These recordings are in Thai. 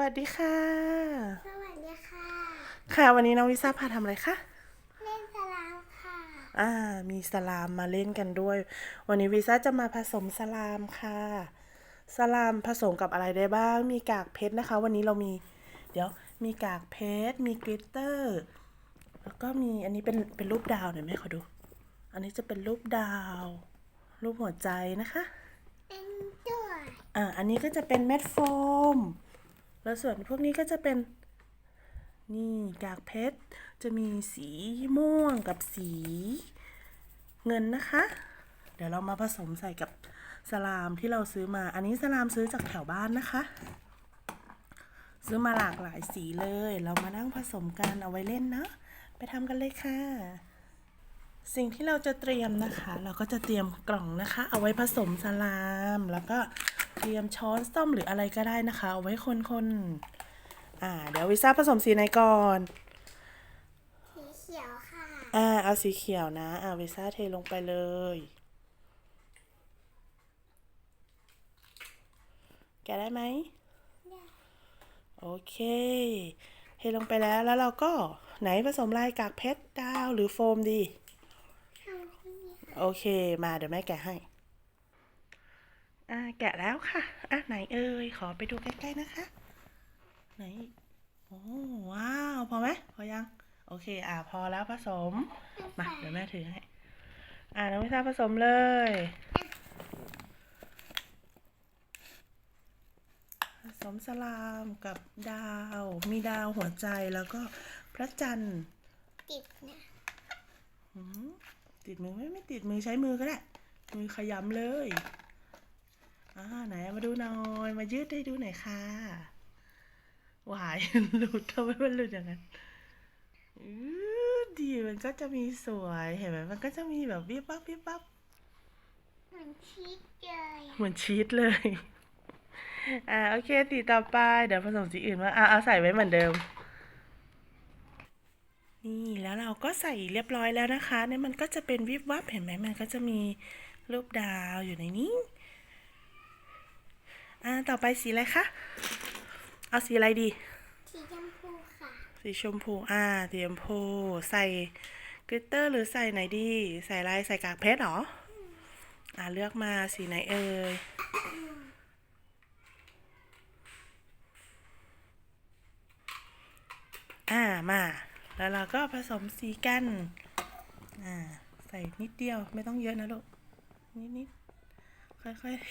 วัสดีค่ะ สวัสดีค่ะ ค่ะวันนี้น้องวิซ่าพาทำอะไรคะ เล่นสลามค่ะ อ่า มีสลามมาเล่นกันด้วย วันนี้วิซ่าจะมาผสมสลามค่ะ สลามผสมกับอะไรได้บ้าง มีกากเพชรนะคะ วันนี้เรามี เดี๋ยว มีกากเพชร มีกลิตเตอร์ แล้วก็มีอันนี้เป็น เป็นรูปดาวหน่อยไหมขอดู อันนี้จะเป็นรูปดาว รูปหัวใจนะคะ เป็นตัวอ่า อันนี้ก็จะเป็นเม็ดโฟม แล้วส่วนพวกนี้ก็จะเป็นนี่กากเพชร จะมีสีม่วงกับสีเงินนะคะ เดี๋ยวเรามาผสมใส่กับสลามที่เราซื้อมา อันนี้สลามซื้อจากแถวบ้านนะคะ ซื้อมาหลากหลายสีเลย เรามานั่งผสมกันเอาไว้เล่นนะ ไปทำกันเลยค่ะ สิ่งที่เราจะเตรียมนะคะ เราก็จะเตรียมกล่องนะคะ เอาไว้ผสมสลาม แล้วก็ เตรียมช้อนส้อมหรืออะไรก็ได้นะคะเอาไว้คนๆอ่า เดี๋ยววิซ่าผสมสีไหนก่อนสีเขียวค่ะอ่าเอาสีเขียวนะอ่าวิซ่าเทลงไปเลย แกะได้ไหมโอเคเทลงไปแล้วแล้วเราก็ไหนผสมลายกากเพชรดาวหรือโฟมดีทำที่นี่ค่ะโอเคมาเดี๋ยวแม่แกะให้ อ่าแกะแล้วค่ะ อะไหนเอ่ยขอไปดูใกล้ๆนะคะ ไหนโอ้ว้าวพอไหมพอยัง โอเค อ่าพอแล้วผสม มาเดี๋ยวแม่ถือให้ อ่าน้องวิชาผสมเลย ผสมสลามกับดาว มีดาวหัวใจแล้วก็พระจันทร์ติดนะอืมติดมือไหม่ไม่ติดมือใช้มือก็ได้มือขยำเลย อ่าไหนเอามาดูหน่อย มายืดให้ดูหน่อยค่ะหวายหลุดทำไมมันหลุดอย่างนั้นอือดีมันก็จะมีสวยเห็นไหมมันก็จะมีแบบวิบวับวิบวับเหมือนชีสเลยเหมือนชีสเลย อ่าโอเคสีต่อไปเดี๋ยวผสมสีอื่นมาอ่าเอาใส่ไว้เหมือนเดิม นี่แล้วเราก็ใส่เรียบร้อยแล้วนะคะเนี่ยมันก็จะเป็นวิบวับเห็นไหมมันก็จะมีรูปดาวอยู่ในนี้ อ่าต่อไปสีอะไรคะ เอาสีอะไรดี สีชมพูค่ะ สีชมพู อ่าสีชมพู ใส่กลิตเตอร์หรือใส่ไหนดี ใส่อะไร ใส่กากเพชรเหรอ อ่าเลือกมาสีไหนเอ่ย อ่ามา แล้วเราก็ผสมสีกัน อ่า ใส่นิดเดียวไม่ต้องเยอะนะลูก นิดนิดค่อยๆเท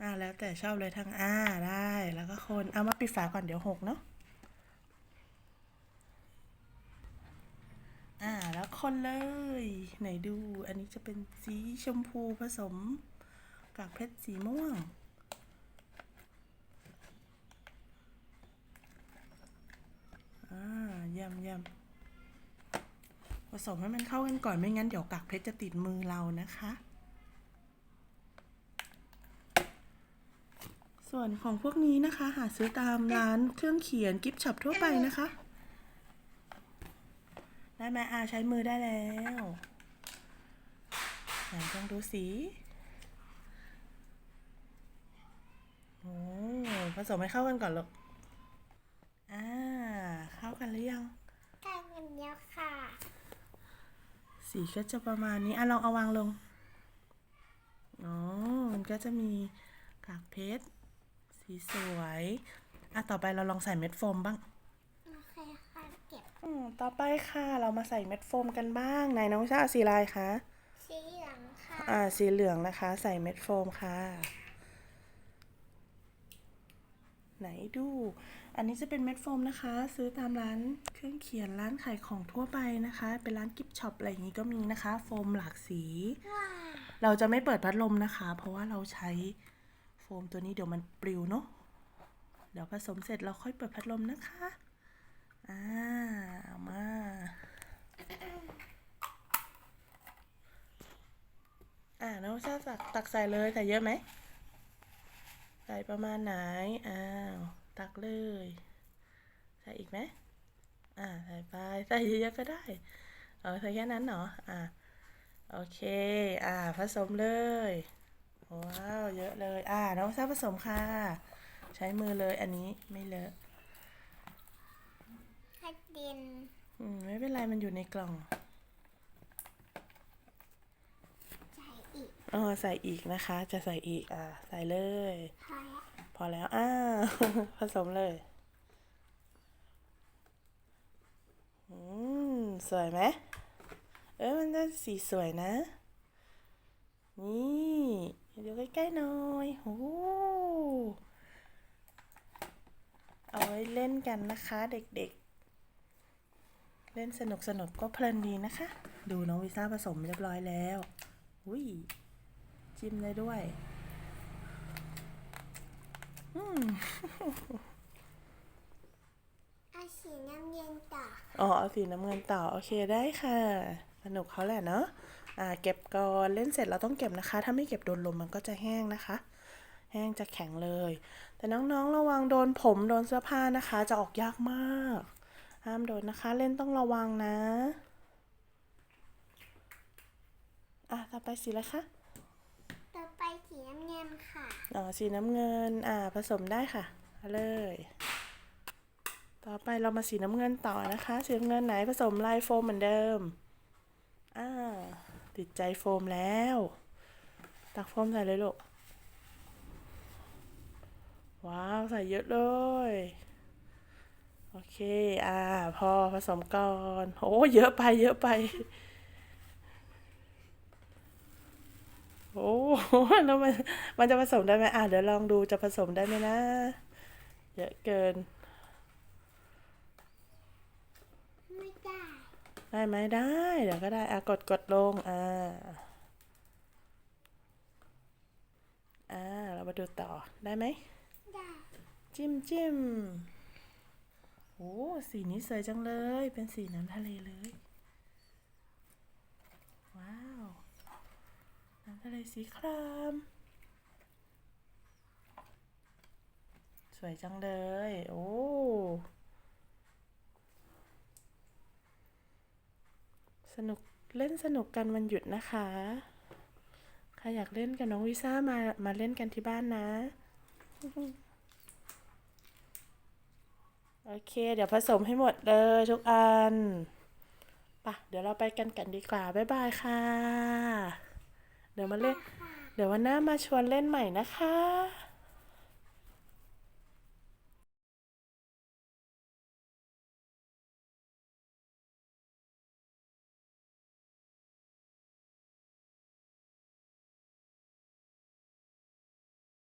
อ่าแล้วแต่ชอบเลยทั้งอ่าได้แล้วก็คนเอามาปิดฝาก่อนเดี๋ยวหกเนาะอ่าแล้วคนเลย ไหนดูอันนี้จะเป็นสีชมพูผสมกากเพชรสีม่วง อ่าเยี่ยมเยี่ยมผสมให้มันเข้ากันก่อนไม่งั้นเดี๋ยวกากเพชรจะติดมือเรานะคะ ส่วนของพวกนี้นะคะ หาซื้อตามร้านเครื่องเขียนกิฟต์ช็อปทั่วไปนะคะ ได้ไหมอาใช้มือได้แล้วไหนลองดูสีโอ้ผสมให้เข้ากันก่อนลูกอ่าเข้ากันหรือยังกลายเป็นเนี้ยค่ะ สีก็จะประมาณนี้อะลองเอาวางลงอ๋อมันก็จะมีกากเพชร สีสวยอะต่อไปเราลองใส่เม็ดโฟมบ้างโอเคค่ะเก็บอืมต่อไปค่ะเรามาใส่เม็ดโฟมกันบ้างไหนน้องชาเอาสีอะไรคะสีเหลืองค่ะอ่าสีเหลืองนะคะ ใส่เม็ดโฟมค่ะ ไหนดู อันนี้จะเป็นเม็ดโฟมนะคะ ซื้อตามร้านเครื่องเขียนร้านขายของทั่วไปนะคะ เป็นร้านกิฟต์ช็อปอะไรอย่างนี้ก็มีนะคะ โฟมหลากสี ว้าเราจะไม่เปิดพัดลมนะคะ เพราะว่าเราใช้โฟ มตัวนี้เดี๋ยวมันปลิวเนาะเดี๋ยวผสมเสร็จเราค่อยเปิดพัดลมนะคะ อ่า มา อ่าน้องชาตักตักใส่เลยใส่เยอะไหม ใส่ประมาณไหน อ้าว ตักเลย ใส่อีกไหม อ่า ใส่ไป ใส่เยอะๆก็ได้ เออใส่แค่นั้นเหรอ อ่า โอเค อ่า ผสมเลย ว้าว เยอะเลย อ่า น้องชาผสมค่ะ ใช้มือเลย อันนี้ไม่เลอะกระเด็นอืม ไม่เป็นไร มันอยู่ในกล่อง ใส่อีกอ๋อใส่อีกนะคะ จะใส่อีก อ่า ใส่เลย พอแล้ว พอแล้ว อ้าว ผสมเลย อืม สวยไหม เออ มันได้สีสวยนะ นี่ ดูใกล้ๆหน่อยโอ้เอาไว้เล่นกันนะคะเด็กๆ เล่นสนุกสนุกๆก็เพลินดีนะคะ ดูน้องวิซ่าผสมเรียบร้อยแล้วอุ้ยจิ้มได้ด้วยอืมเอาสีน้ำเย็นต่ออ๋อเอาสีน้ำเงินต่อ โอเคได้ค่ะ สนุกเขาแหละเนาะอ่า เก็บก่อนเล่นเสร็จเราต้องเก็บนะคะ ถ้าไม่เก็บโดนลมมันก็จะแห้งนะคะ แห้งจะแข็งเลย แต่น้องๆระวังโดนผมโดนเสื้อผ้านะคะ จะออกยากมากห้ามโดนนะคะ เล่นต้องระวังนะอะต่อไปสีอะไรคะต่อไปสีน้ำเงินค่ะอ๋อสีน้ำเงินอ่าผสมได้ค่ะเอาเลย ต่อไปเรามาสีน้ำเงินต่อนะคะ สีน้ำเงินไหนผสมลายโฟมเหมือนเดิมอ่า ติดใจโฟมแล้ว ตักโฟมใส่เลยลูก ว้าว ใส่เยอะเลย โอเค อ่า พอผสมก่อน โอ้เยอะไปเยอะไป โอ้แล้วมัน มันจะผสมได้ไหมอะเดี๋ยวลองดูจะผสมได้ไหมนะ เยอะเกิน ไม่ได้ ได้ไหมได้ เดี๋ยวก็ได้อะกดกดลงอ่าอ่าเรามาดูต่อได้ไหมได้จิ้มจิ้มโอ้สีนี้สวยจังเลย เป็นสีน้ำทะเลเลย ว้าว น้ำทะเลสีคราม สวยจังเลย โอ้ นุกเล่นสนุกกันวันหยุดนะคะใครอยากเล่นกับน้องวิซ่ามามาเล่นกันที่บ้านนะ โอเค เดี๋ยวผสมให้หมดเลยทุกอันปะเดี๋ยวเราไปกันกันดีกว่า บ๊ายบายค่ะ เดี๋ยวมาเล่น เดี๋ยววันหน้ามาชวนเล่นใหม่นะคะ